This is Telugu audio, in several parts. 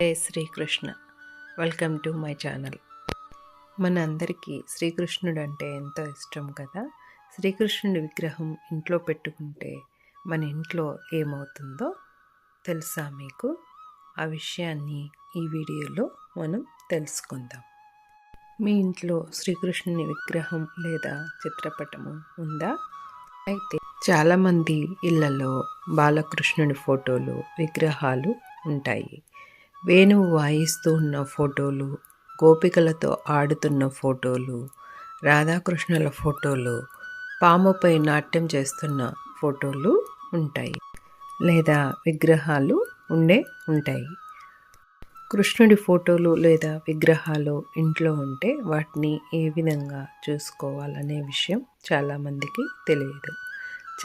జై Srikrishna. Welcome to my channel. మన అందరికీ శ్రీకృష్ణుడు అంటే ఎంతో ఇష్టం కదా? శ్రీకృష్ణుడి విగ్రహం ఇంట్లో పెట్టుకుంటే మన ఇంట్లో ఏమవుతుందో తెలుసా మీకు? ఆ విషయాన్ని ఈ వీడియోలో మనం తెలుసుకుందాం. మీ ఇంట్లో శ్రీకృష్ణుని విగ్రహం లేదా చిత్రపటము ఉందా? అయితే చాలామంది ఇళ్ళలో బాలకృష్ణుని ఫోటోలు విగ్రహాలు ఉంటాయి. వేణువు వాయిస్తూ ఉన్న ఫోటోలు గోపికలతో ఆడుతున్న ఫోటోలు రాధాకృష్ణుల ఫోటోలు పాముపై నాట్యం చేస్తున్న ఫోటోలు ఉంటాయి. లేదా విగ్రహాలు ఉండే ఉంటాయి. కృష్ణుడి ఫోటోలు లేదా విగ్రహాలు ఇంట్లో ఉంటే వాటిని ఏ విధంగా చూసుకోవాలనే విషయం చాలామందికి తెలియదు.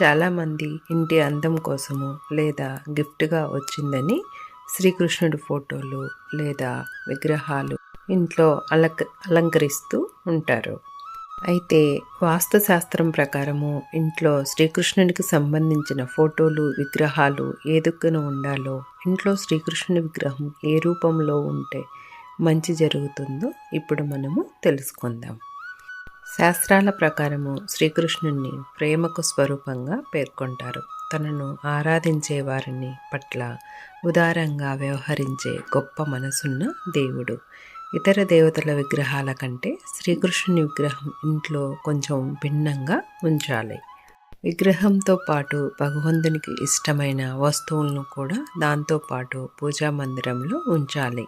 చాలామంది ఇంటి అందం కోసము లేదా గిఫ్ట్గా వచ్చిందని శ్రీకృష్ణుడి ఫోటోలు లేదా విగ్రహాలు ఇంట్లో అలంక అలంకరిస్తూ ఉంటారు. అయితే వాస్తుశాస్త్రం ప్రకారము ఇంట్లో శ్రీకృష్ణునికి సంబంధించిన ఫోటోలు విగ్రహాలు ఏ ఉండాలో ఇంట్లో శ్రీకృష్ణుని విగ్రహం ఏ రూపంలో ఉంటే మంచి జరుగుతుందో ఇప్పుడు మనము తెలుసుకుందాం. శాస్త్రాల ప్రకారము శ్రీకృష్ణుణ్ణి ప్రేమకు స్వరూపంగా పేర్కొంటారు. తనను ఆరాధించే వారిని పట్ల ఉదారంగా వ్యవహరించే గొప్ప మనసున్న దేవుడు. ఇతర దేవతల విగ్రహాల కంటే శ్రీకృష్ణుని విగ్రహం ఇంట్లో కొంచెం భిన్నంగా ఉంచాలి. విగ్రహంతో పాటు భగవంతునికి ఇష్టమైన వస్తువులను కూడా దాంతోపాటు పూజా మందిరంలో ఉంచాలి.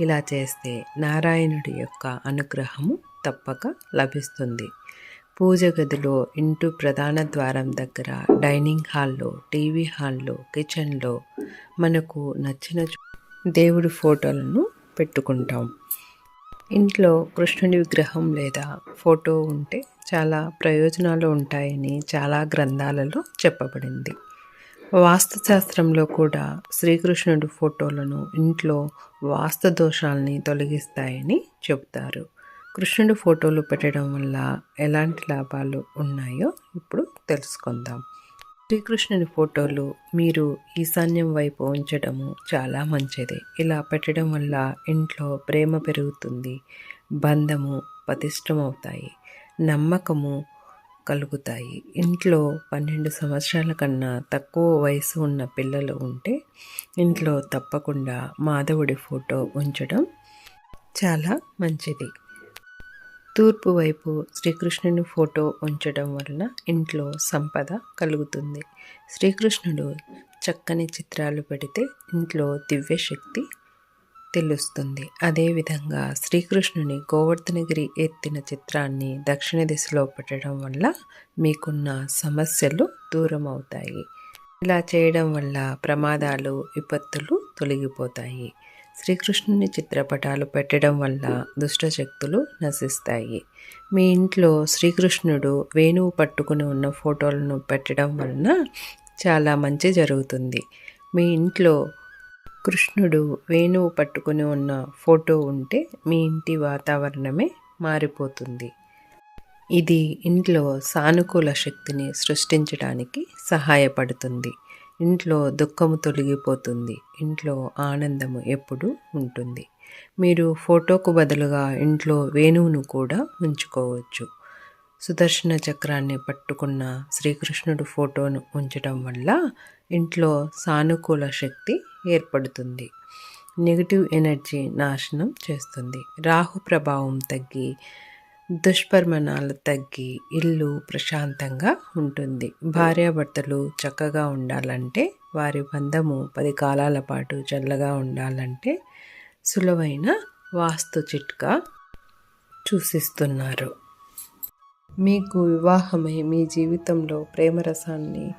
ఇలా చేస్తే నారాయణుడి యొక్క అనుగ్రహము తప్పక లభిస్తుంది. పూజ గదిలో ఇంటి ప్రధాన ద్వారం దగ్గర డైనింగ్ హాల్లో టీవీ హాల్లో కిచెన్లో మనకు నచ్చిన దేవుడి ఫోటోలను పెట్టుకుంటాం. ఇంట్లో కృష్ణుడి విగ్రహం లేదా ఫోటో ఉంటే చాలా ప్రయోజనాలు ఉంటాయని చాలా గ్రంథాలలో చెప్పబడింది. వాస్తుశాస్త్రంలో కూడా శ్రీకృష్ణుడి ఫోటోలను ఇంట్లో వాస్తు దోషాలని తొలగిస్తాయని చెబుతారు. కృష్ణుడి ఫోటోలు పెట్టడం వల్ల ఎలాంటి లాభాలు ఉన్నాయో ఇప్పుడు తెలుసుకుందాం. శ్రీకృష్ణుని ఫోటోలు మీరు ఈశాన్యం వైపు ఉంచడము చాలా మంచిది. ఇలా పెట్టడం వల్ల ఇంట్లో ప్రేమ పెరుగుతుంది బంధము పతిష్టమవుతాయి నమ్మకము కలుగుతాయి. ఇంట్లో పన్నెండు సంవత్సరాల కన్నా తక్కువ వయసు ఉన్న పిల్లలు ఉంటే ఇంట్లో తప్పకుండా మాధవుడి ఫోటో ఉంచడం చాలా మంచిది. తూర్పు వైపు శ్రీకృష్ణుని ఫోటో ఉంచడం వలన ఇంట్లో సంపద కలుగుతుంది. శ్రీకృష్ణుడు చక్కని చిత్రాలు పెడితే ఇంట్లో దివ్యశక్తి తెలుస్తుంది. అదేవిధంగా శ్రీకృష్ణుని గోవర్ధనగిరి ఎత్తిన చిత్రాన్ని దక్షిణ దిశలో పెట్టడం వల్ల మీకున్న సమస్యలు దూరం అవుతాయి ఇలా చేయడం వల్ల ప్రమాదాలు విపత్తులు తొలగిపోతాయి. శ్రీకృష్ణుని చిత్రపటాలు పెట్టడం వల్ల దుష్టశక్తులు నశిస్తాయి. మీ ఇంట్లో శ్రీకృష్ణుడు వేణువు పట్టుకుని ఉన్న ఫోటోలను పెట్టడం వలన చాలా మంచి జరుగుతుంది. మీ ఇంట్లో కృష్ణుడు వేణువు పట్టుకుని ఉన్న ఫోటో ఉంటే మీ ఇంటి వాతావరణమే మారిపోతుంది. ఇది ఇంట్లో సానుకూల శక్తిని సృష్టించడానికి సహాయపడుతుంది. ఇంట్లో దుఃఖము తొలగిపోతుంది. ఇంట్లో ఆనందము ఎప్పుడు ఉంటుంది. మీరు ఫోటోకు బదులుగా ఇంట్లో వేణువును కూడా ఉంచుకోవచ్చు. సుదర్శన చక్రాన్ని పట్టుకున్న శ్రీకృష్ణుడు ఫోటోను ఉంచడం వల్ల ఇంట్లో సానుకూల శక్తి ఏర్పడుతుంది. నెగిటివ్ ఎనర్జీ నాశనం చేస్తుంది. రాహు ప్రభావం తగ్గి దుష్పరిమాణాలు తగ్గి ఇల్లు ప్రశాంతంగా ఉంటుంది. భార్యాభర్తలు చక్కగా ఉండాలంటే వారి బంధము పది కాలాల పాటు చల్లగా ఉండాలంటే సులువైన వాస్తు చిట్కా చూసిస్తున్నారు. మీకు వివాహమై మీ జీవితంలో ప్రేమరసాన్ని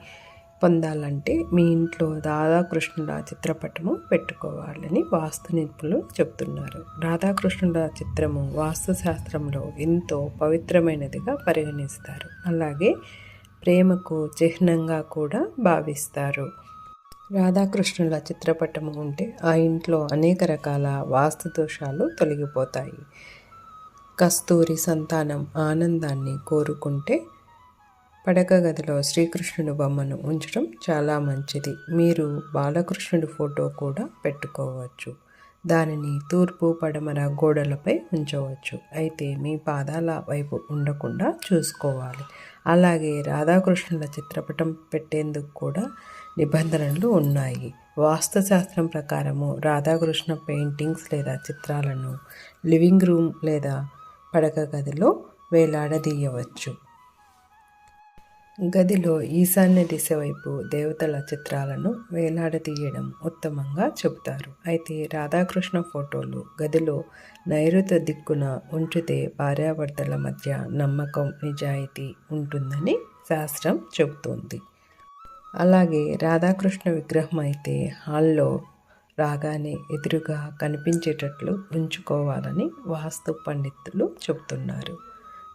పొందాలంటే మీ ఇంట్లో రాధాకృష్ణుల చిత్రపటము పెట్టుకోవాలని వాస్తు నిపుణులు చెప్తున్నారు. రాధాకృష్ణుల చిత్రము వాస్తుశాస్త్రంలో ఎంతో పవిత్రమైనదిగా పరిగణిస్తారు. అలాగే ప్రేమకు చిహ్నంగా కూడా భావిస్తారు. రాధాకృష్ణుల చిత్రపటము ఉంటే ఆ ఇంట్లో అనేక రకాల వాస్తు దోషాలు తొలగిపోతాయి. కస్తూరి సంతానం ఆనందాన్ని కోరుకుంటే పడక గదిలో శ్రీకృష్ణుడు బొమ్మను ఉంచడం చాలా మంచిది. మీరు బాలకృష్ణుడి ఫోటో కూడా పెట్టుకోవచ్చు. దానిని తూర్పు పడమర గోడలపై ఉంచవచ్చు. అయితే మీ పాదాల వైపు ఉండకుండా చూసుకోవాలి. అలాగే రాధాకృష్ణుల చిత్రపటం పెట్టేందుకు కూడా నిబంధనలు ఉన్నాయి. వాస్తుశాస్త్రం ప్రకారము రాధాకృష్ణ పెయింటింగ్స్ లేదా చిత్రాలను లివింగ్ రూమ్ లేదా పడక గదిలో వేలాడదీయవచ్చు. గదిలో ఈశాన్య దిశ వైపు దేవతల చిత్రాలను వేలాడదీయడం ఉత్తమంగా చెబుతారు. అయితే రాధాకృష్ణ ఫోటోలు గదిలో నైరుత దిక్కున ఉంచితే భార్యాభర్తల మధ్య నమ్మకం నిజాయితీ ఉంటుందని శాస్త్రం చెబుతోంది. అలాగే రాధాకృష్ణ విగ్రహం అయితే హాల్లో రాగానే ఎదురుగా కనిపించేటట్లు ఉంచుకోవాలని వాస్తు పండితులు చెబుతున్నారు.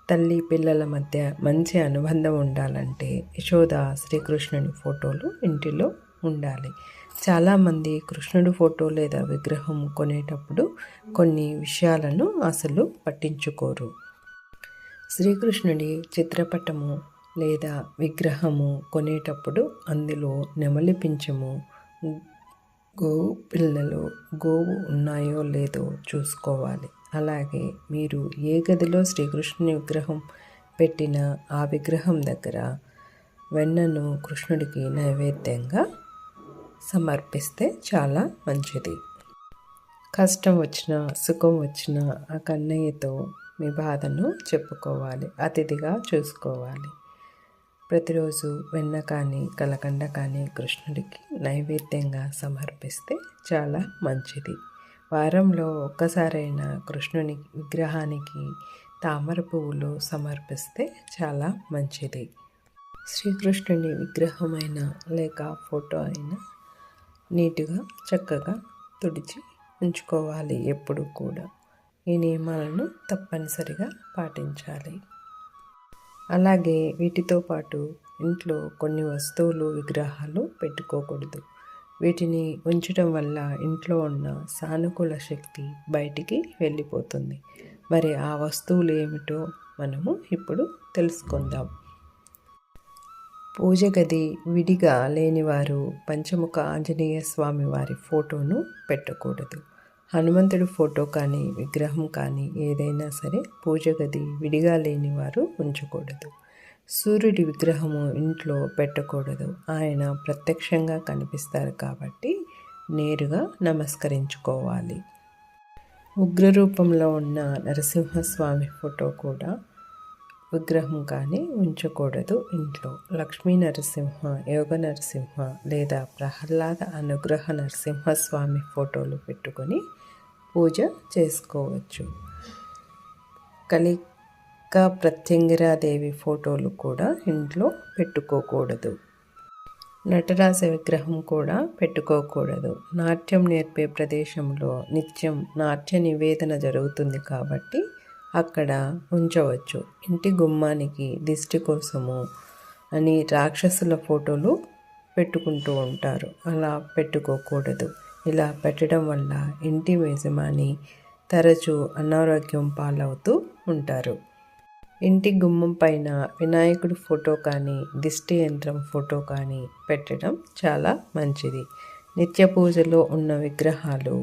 తల్లి పిల్లల మధ్య మంచి అనుబంధం ఉండాలంటే యశోద శ్రీకృష్ణుని ఫోటోలు ఇంటిలో ఉండాలి. చాలామంది కృష్ణుడు ఫోటో లేదా విగ్రహం కొనేటప్పుడు కొన్ని విషయాలను అసలు పట్టించుకోరు. శ్రీకృష్ణుడి చిత్రపటము లేదా విగ్రహము కొనేటప్పుడు అందులో నెమలి పింఛము గోవు పిల్లలు గోవు ఉన్నాయో లేదో చూసుకోవాలి. అలాగే మీరు ఏ గదిలో శ్రీకృష్ణుని విగ్రహం పెట్టిన ఆ విగ్రహం దగ్గర వెన్నను కృష్ణుడికి నైవేద్యంగా సమర్పిస్తే చాలా మంచిది. కష్టం వచ్చినా సుఖం వచ్చినా ఆ కన్నయ్యతో మీ బాధను చెప్పుకోవాలి అతిథిగా చూసుకోవాలి. ప్రతిరోజు వెన్న కానీ కలకండ కానీ కృష్ణుడికి నైవేద్యంగా సమర్పిస్తే చాలా మంచిది. వారంలో ఒక్కసారైనా కృష్ణుని విగ్రహానికి తామర పువ్వులు సమర్పిస్తే చాలా మంచిది. శ్రీకృష్ణుని విగ్రహమైన లేక ఫోటో అయినా నీటుగా చక్కగా తుడిచి ఉంచుకోవాలి ఎప్పుడు కూడా. ఈ నియమాలను తప్పనిసరిగా పాటించాలి. అలాగే వీటితో పాటు ఇంట్లో కొన్ని వస్తువులు విగ్రహాలు పెట్టుకోకూడదు. వీటిని ఉంచడం వల్ల ఇంట్లో ఉన్న సానుకూల శక్తి బయటికి వెళ్ళిపోతుంది. మరి ఆ వస్తువులు ఏమిటో మనము ఇప్పుడు తెలుసుకుందాం. పూజ గది విడిగా లేనివారు పంచముఖ ఆంజనేయ స్వామి వారి ఫోటోను పెట్టకూడదు. హనుమంతుడి ఫోటో కానీ విగ్రహం కానీ ఏదైనా సరే పూజ గది విడిగా లేనివారు ఉంచకూడదు. సూర్యుడి విగ్రహము ఇంట్లో పెట్టకూడదు. ఆయన ప్రత్యక్షంగా కనిపిస్తారు కాబట్టి నేరుగా నమస్కరించుకోవాలి. ఉగ్రరూపంలో ఉన్న నరసింహస్వామి ఫోటో కూడా విగ్రహం కానీ ఉంచకూడదు ఇంట్లో. లక్ష్మీ నరసింహ యోగ నరసింహ లేదా ప్రహ్లాద అనుగ్రహ నరసింహస్వామి ఫోటోలు పెట్టుకొని పూజ చేసుకోవచ్చు. కలి అక్క ప్రత్యంగిరాదేవి ఫోటోలు కూడా ఇంట్లో పెట్టుకోకూడదు. నటరాజ విగ్రహం కూడా పెట్టుకోకూడదు. నాట్యం నేర్పే ప్రదేశంలో నిత్యం నాట్య నివేదన జరుగుతుంది కాబట్టి అక్కడ ఉంచవచ్చు. ఇంటి గుమ్మానికి దిష్టి కోసము అని రాక్షసుల ఫోటోలు పెట్టుకుంటూ ఉంటారు. అలా పెట్టుకోకూడదు. ఇలా పెట్టడం వల్ల ఇంటి యజమాని తరచూ అనారోగ్యం పాలవుతూ ఉంటారు. ఇంటి గుమ్మం పైన వినాయకుడి ఫోటో కానీ దిష్టి యంత్రం ఫోటో కానీ పెట్టడం చాలా మంచిది. నిత్య పూజలో ఉన్న విగ్రహాలు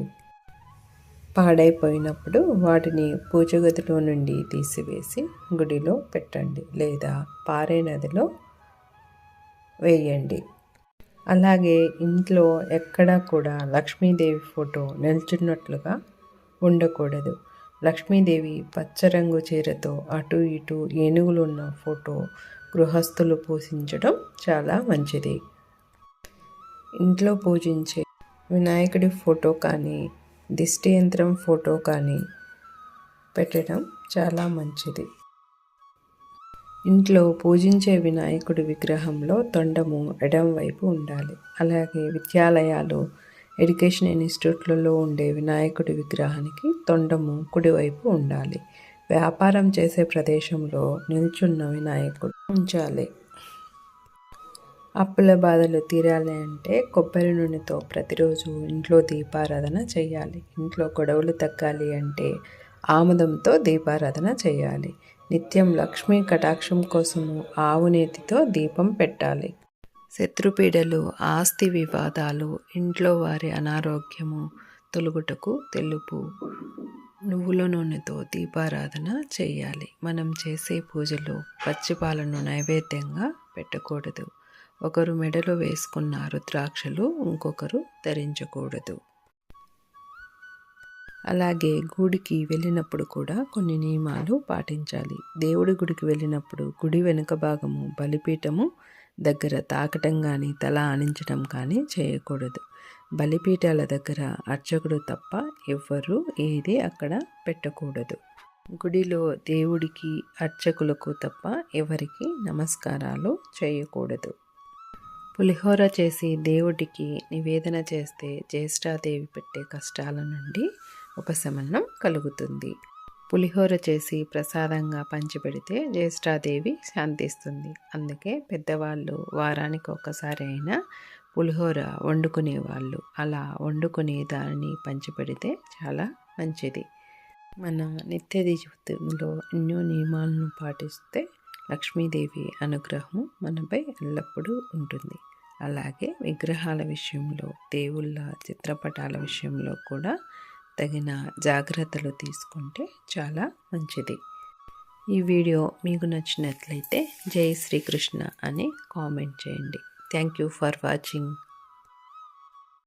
పాడైపోయినప్పుడు వాటిని పూజ గదిలో నుండి తీసివేసి గుడిలో పెట్టండి లేదా పారే నదిలో వేయండి. అలాగే ఇంట్లో ఎక్కడా కూడా లక్ష్మీదేవి ఫోటో నిల్చున్నట్లుగా ఉండకూడదు. లక్ష్మీదేవి పచ్చరంగు చీరతో అటు ఇటు ఏనుగులు ఉన్న ఫోటో గృహస్థులు పూజించడం చాలా మంచిది. ఇంట్లో పూజించే వినాయకుడి ఫోటో కానీ దిష్టి యంత్రం ఫోటో కానీ పెట్టడం చాలా మంచిది. ఇంట్లో పూజించే వినాయకుడి విగ్రహంలో తొండము ఎడం వైపు ఉండాలి. అలాగే విద్యాలయాలు ఎడ్యుకేషన్ ఇన్స్టిట్యూట్లలో ఉండే వినాయకుడి విగ్రహానికి తొండము కుడివైపు ఉండాలి. వ్యాపారం చేసే ప్రదేశంలో నిల్చున్న వినాయకుడు ఉంచాలి. అప్పుల బాధలు తీరాలి అంటే కొబ్బరి నూనెతో ప్రతిరోజు ఇంట్లో దీపారాధన చేయాలి. ఇంట్లో గొడవలు తగ్గాలి అంటే ఆముదంతో దీపారాధన చేయాలి. నిత్యం లక్ష్మీ కటాక్షం కోసము ఆవు నేతితో దీపం పెట్టాలి. శత్రుపీడలు ఆస్తి వివాదాలు ఇంట్లో వారి అనారోగ్యము తొలుగుటకు తెలుపు. నువ్వుల నూనెతో దీపారాధన చేయాలి. మనం చేసే పూజలో పచ్చిపాలను నైవేద్యంగా పెట్టకూడదు. ఒకరు మెడలో వేసుకున్న రుద్రాక్షలు ఇంకొకరు ధరించకూడదు. అలాగే గుడికి వెళ్ళినప్పుడు కూడా కొన్ని నియమాలు పాటించాలి. దేవుడి గుడికి వెళ్ళినప్పుడు గుడి వెనుక భాగము బలిపీఠము దగ్గర తాకటం కానీ తల ఆనించడం కానీ చేయకూడదు. బలిపీఠాల దగ్గర అర్చకుడు తప్ప ఎవ్వరూ ఏది అక్కడ పెట్టకూడదు. గుడిలో దేవుడికి అర్చకులకు తప్ప ఎవరికి నమస్కారాలు చేయకూడదు. పులిహోర చేసి దేవుడికి నివేదన చేస్తే జ్యేష్ఠాదేవి పెట్టే కష్టాల నుండి ఉపశమనం కలుగుతుంది. పులిహోర చేసి ప్రసాదంగా పంచిపెడితే జ్యేష్ఠాదేవి శాంతిస్తుంది. అందుకే పెద్దవాళ్ళు వారానికి ఒకసారి అయినా పులిహోర వండుకునేవాళ్ళు. అలా వండుకునే దానిని పంచిపెడితే చాలా మంచిది. మన నిత్య జీవితంలో ఎన్నో నియమాలను పాటిస్తే లక్ష్మీదేవి అనుగ్రహం మనపై ఎల్లప్పుడూ ఉంటుంది. అలాగే విగ్రహాల విషయంలో దేవుళ్ళ చిత్రపటాల విషయంలో కూడా తగిన జాగ్రత్తలు తీసుకుంటే చాలా మంచిది. ఈ వీడియో మీకు నచ్చినట్లయితే జై శ్రీకృష్ణ అని కామెంట్ చేయండి. Thank you for watching.